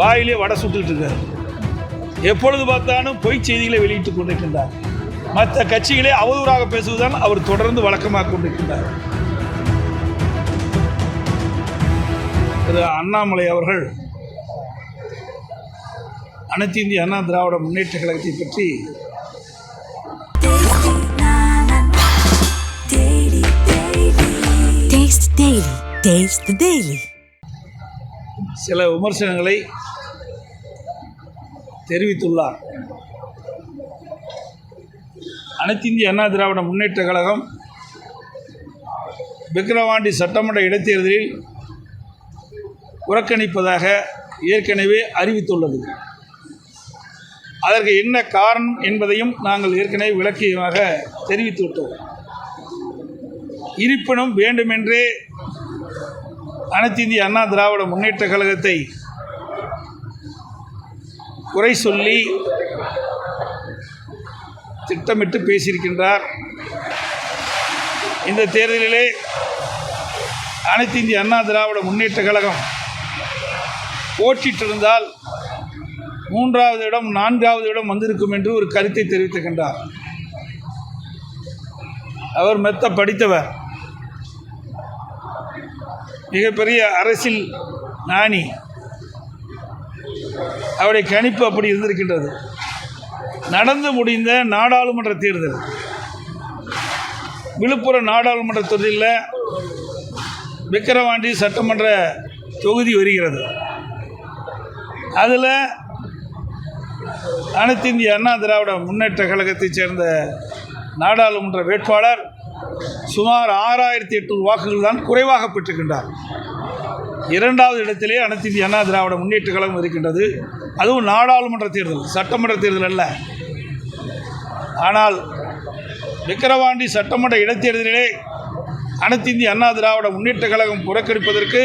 வாயிலே வடை சுட்டுட்டு இருக்காரு. எப்பொழுது பார்த்தாலும் பொய் செய்திகளை வெளியிட்டுக் கொண்டிருக்கின்றார். மற்ற கட்சிகளே அவதூறாக பேசுவதுதான் அவர் தொடர்ந்து வழக்கமாக கொண்டிருக்கின்றார். திரு அண்ணாமலை அவர்கள் அனைத்து இந்திய அண்ணா திராவிட முன்னேற்ற கழகத்தை பற்றி Taste the Daily. சில விமர்சனங்களை தெரிவித்துள்ளார். அனைத்து இந்திய அண்ணா திராவிட முன்னேற்ற கழகம் விக்கிரவாண்டி சட்டமன்ற இடைத்தேர்தலில் புறக்கணிப்பதாக ஏற்கனவே அறிவித்துள்ளது. அதற்கு என்ன காரணம் என்பதையும் நாங்கள் ஏற்கனவே விளக்கியமாக தெரிவித்துவிட்டோம். இருப்பினும் வேண்டுமென்றே அனைத்து இந்திய அண்ணா திராவிட முன்னேற்ற கழகத்தை குறை சொல்லி திட்டமிட்டு பேசியிருக்கின்றார். இந்த தேர்தலிலே அனைத்து இந்திய அண்ணா திராவிட முன்னேற்ற கழகம் போட்டிட்டிருந்தால் மூன்றாவது இடம் நான்காவது இடம் வந்திருக்கும் என்று ஒரு கருத்தை தெரிவித்திருக்கின்றார். அவர் மெத்த படித்தவர். மிகப்பெரிய அரசியல் ஞானி. அவருடைய கணிப்பு அப்படி இருந்திருக்கின்றது. நடந்து முடிந்த நாடாளுமன்ற தேர்தல். விழுப்புரம் நாடாளுமன்ற தொகுதியில் விக்கிரவாண்டி சட்டமன்ற தொகுதி வருகிறது. அதில் அனைத்து இந்திய அண்ணா திராவிட முன்னேற்ற கழகத்தைச் சேர்ந்த நாடாளுமன்ற வேட்பாளர் சுமார் ஆறாயிரத்தி எட்நூறு வாக்குகள் தான் குறைவாக பெற்றிருக்கின்றார். இரண்டாவது இடத்திலே அனைத்து இந்திய அண்ணா திராவிட முன்னேற்ற கழகம் இருக்கின்றது. அதுவும் நாடாளுமன்ற தேர்தல் சட்டமன்ற தேர்தல் அல்ல. ஆனால் விக்கிரவாண்டி சட்டமன்ற இடைத்தேர்தலிலே அனைத்து இந்திய அண்ணா திராவிட முன்னேற்ற கழகம் புறக்கணிப்பதற்கு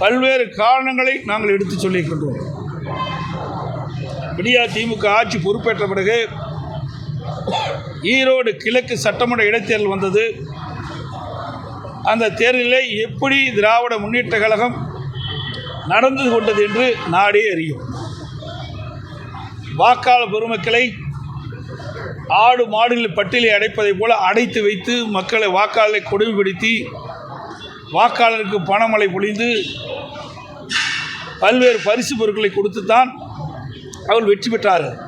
பல்வேறு காரணங்களை நாங்கள் எடுத்துச் சொல்லியிருக்கின்றோம். விடியா திமுக ஆட்சி பொறுப்பேற்ற பிறகு ஈரோடு கிழக்கு சட்டமன்ற இடைத்தேர்தல் வந்தது. அந்த தேர்தலில் எப்படி திராவிட முன்னேற்ற கழகம் நடந்து கொண்டது என்று நாடே அறியும். வாக்காளர் பெருமக்களை ஆடு மாடுகள் பட்டியலை அடைப்பதைப் போல அடைத்து வைத்து மக்களை வாக்காளரை கொடுமைப்படுத்தி வாக்காளருக்கு பணமழை பொழிந்து பல்வேறு பரிசு பொருட்களை கொடுத்து தான் அவர் வெற்றி பெற்றார்கள்.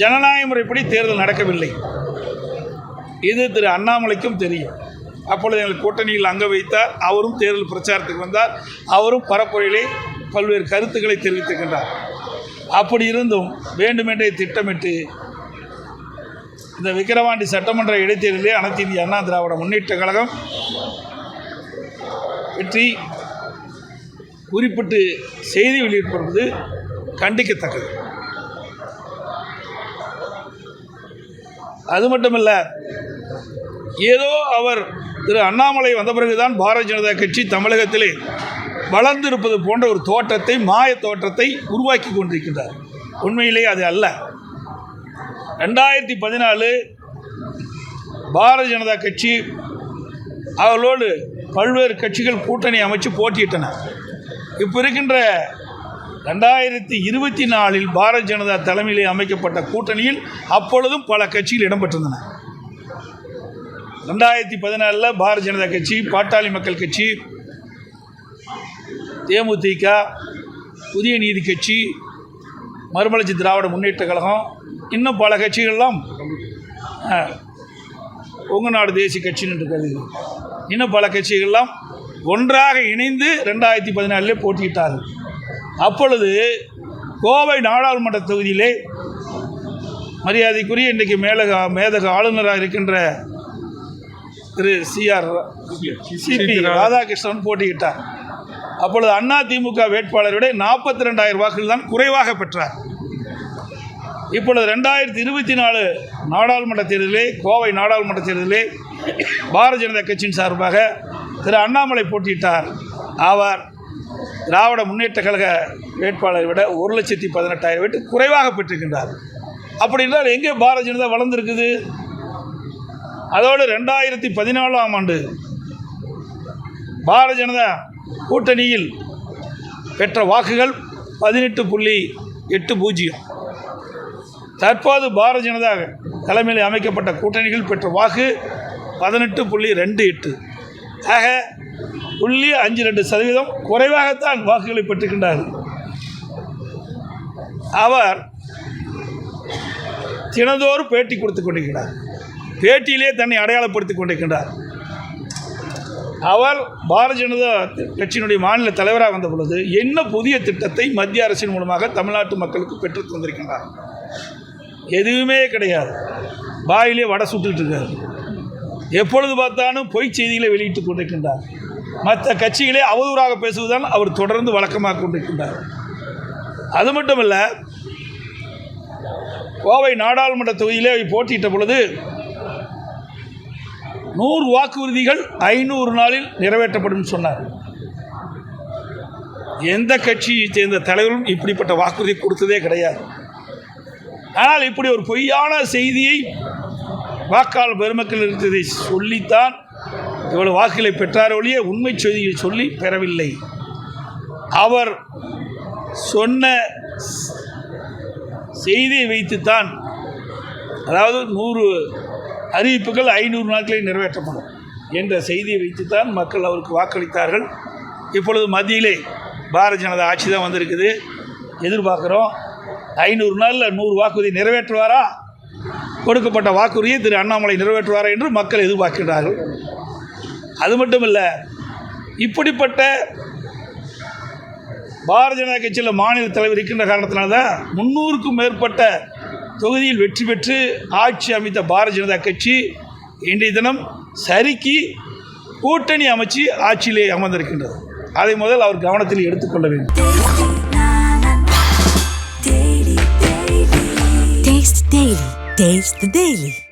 ஜனநாயக முறைப்படி தேர்தல் நடக்கவில்லை. இது திரு அண்ணாமலைக்கும் தெரியும். அப்பொழுது எங்கள் கூட்டணியில் அங்க வைத்தார் அவரும் தேர்தல் பிரச்சாரத்துக்கு வந்தார் அவரும் பரப்புரையிலே பல்வேறு கருத்துக்களை தெரிவித்திருக்கின்றார். அப்படி இருந்தும் வேண்டுமென்றே திட்டமிட்டு இந்த விக்கிரவாண்டி சட்டமன்ற இடைத்தேர்தலிலே அனைத்து இந்திய அண்ணா திராவிட முன்னேற்ற கழகம் வெற்றி குறிப்பிட்டு செய்தி வெளியிட்டிருப்பது கண்டிக்கத்தக்கது. அது மட்டும் இல்லை ஏதோ அவர் திரு அண்ணாமலை வந்த பிறகுதான் பாரதிய ஜனதா கட்சி தமிழகத்திலே வளர்ந்திருப்பது போன்ற ஒரு தோற்றத்தை மாய தோற்றத்தை உருவாக்கி கொண்டிருக்கின்றார். உண்மையிலே அது அல்ல. ரெண்டாயிரத்தி பதினாலு பாரதிய ஜனதா கட்சி அவர்களோடு பல்வேறு கட்சிகள் கூட்டணி அமைச்சு போட்டியிட்டன. இப்போ இருக்கின்ற ரெண்டாயிரத்தி இருபத்தி நாலில் பாரதிய ஜனதா தலைமையிலே அமைக்கப்பட்ட கூட்டணியில் அப்பொழுதும் பல கட்சிகள் இடம்பெற்றிருந்தன. ரெண்டாயிரத்தி பதினாலில் பாரதிய ஜனதா கட்சி பாட்டாளி மக்கள் கட்சி தேமுதிக புதிய நீதி கட்சி மறுமலர்ச்சி திராவிட முன்னேற்ற கழகம் இன்னும் பல கட்சிகள்லாம் உங்க நாடு தேசிய கட்சின்னு இருக்கிறது இன்னும் பல கட்சிகள்லாம் ஒன்றாக இணைந்து ரெண்டாயிரத்தி பதினாலிலே போட்டியிட்டார்கள். அப்பொழுது கோவை நாடாளுமன்ற தொகுதியிலே மரியாதைக்குரிய இன்றைக்கு மேலக மேதக ஆளுநராக இருக்கின்ற திரு சிஆர் சிபி ராதாகிருஷ்ணன் போட்டியிட்டார். அப்பொழுது அண்ணா திமுக வேட்பாளரை விட நாற்பத்தி ரெண்டாயிரம் வாக்குகள் தான் குறைவாக பெற்றார். இப்பொழுது ரெண்டாயிரத்தி இருபத்தி நாலு நாடாளுமன்ற தேர்தலிலே கோவை நாடாளுமன்ற தேர்தலிலே பாரதிய ஜனதா கட்சியின் சார்பாக திரு அண்ணாமலை போட்டியிட்டார். அவர் திராவிட முன்னேற்ற கழக வேட்பாளரை விட ஒரு லட்சத்தி பதினெட்டாயிரம் வீட்டு குறைவாக பெற்றிருக்கின்றார். அப்படி என்றால் எங்கே பாரதிய ஜனதா வளர்ந்துருக்குது? அதோடு ரெண்டாயிரத்தி பதினாலாம் ஆண்டு பாரதிய ஜனதா கூட்டணியில் பெற்ற வாக்குகள் பதினெட்டு புள்ளி எட்டு பூஜ்ஜியம். தற்போது பாரதிய ஜனதா தலைமையில் அமைக்கப்பட்ட கூட்டணிகள் பெற்ற வாக்கு பதினெட்டு புள்ளி ரெண்டு எட்டு. ஆக புள்ளி அஞ்சு ரெண்டு சதவீதம் குறைவாகத்தான் வாக்குகளை பெற்றுக்கின்றார் அவர் தினந்தோறும் பேட்டி கொடுத்து கொண்டிருக்கிறார். பேட்டியிலே தன்னை அடையாளப்படுத்திக் கொண்டிருக்கின்றார். அவர் பாரதிய ஜனதா கட்சியினுடைய மாநில தலைவராக வந்த பொழுது என்ன புதிய திட்டத்தை மத்திய அரசின் மூலமாக தமிழ்நாட்டு மக்களுக்கு பெற்றுத் தந்திருக்கின்றார்? எதுவுமே கிடையாது. வாயிலே வடை சுட்டுக்கிட்டு இருக்காரு. எப்பொழுது பார்த்தாலும் பொய் செய்திகளை வெளியிட்டுக் கொண்டிருக்கின்றார். மற்ற கட்சிகளே அவதூறாக பேசுவதுதான் அவர் தொடர்ந்து வழக்கமாக கொண்டிருக்கின்றார். அது மட்டுமல்ல கோவை நாடாளுமன்ற தொகுதியிலே போட்டியிட்ட பொழுது நூறு வாக்குறுதிகள் ஐநூறு நாளில் நிறைவேற்றப்படும் சொன்னார். எந்த கட்சியை சேர்ந்த தலைவரும் இப்படிப்பட்ட வாக்குறுதி கொடுத்ததே கிடையாது. ஆனால் இப்படி ஒரு பொய்யான செய்தியை வாக்காளர் பெருமக்கள் இருந்ததை சொல்லித்தான் இவ்வளவு வாக்குகளை பெற்றார் ஒழிய உண்மை செய்தியை சொல்லி பெறவில்லை. அவர் சொன்ன செய்தியை வைத்துத்தான் அதாவது நூறு அறிவிப்புகள் ஐநூறு நாட்களில் நிறைவேற்றப்படும் என்ற செய்தியை வைத்துத்தான் மக்கள் அவருக்கு வாக்களித்தார்கள். இப்பொழுது மத்தியிலே பாரதிய ஜனதா ஆட்சி தான் வந்திருக்குது. எதிர்பார்க்குறோம் ஐநூறு நாளில் நூறு வாக்குறுதி நிறைவேற்றுவாரா? கொடுக்கப்பட்ட வாக்குறுதியை திரு அண்ணாமலை நிறைவேற்றுவார் என்று மக்கள் எதிர்பார்க்கின்றார்கள். அது மட்டும் இல்லை இப்படிப்பட்ட பாரதிய ஜனதா கட்சியில் மாநில தலைவர் இருக்கின்ற காரணத்தினால தான் முந்நூறுக்கும் மேற்பட்ட தொகுதியில் வெற்றி பெற்று ஆட்சி அமைத்த பாரதிய ஜனதா கட்சி இன்றைய தினம் சரிக்கு கூட்டணி அமைச்சு ஆட்சியிலே அமர்ந்திருக்கின்றது. அதை முதல் அவர் கவனத்தில் எடுத்துக்கொள்ள வேண்டும். Daily. Taste the Daily.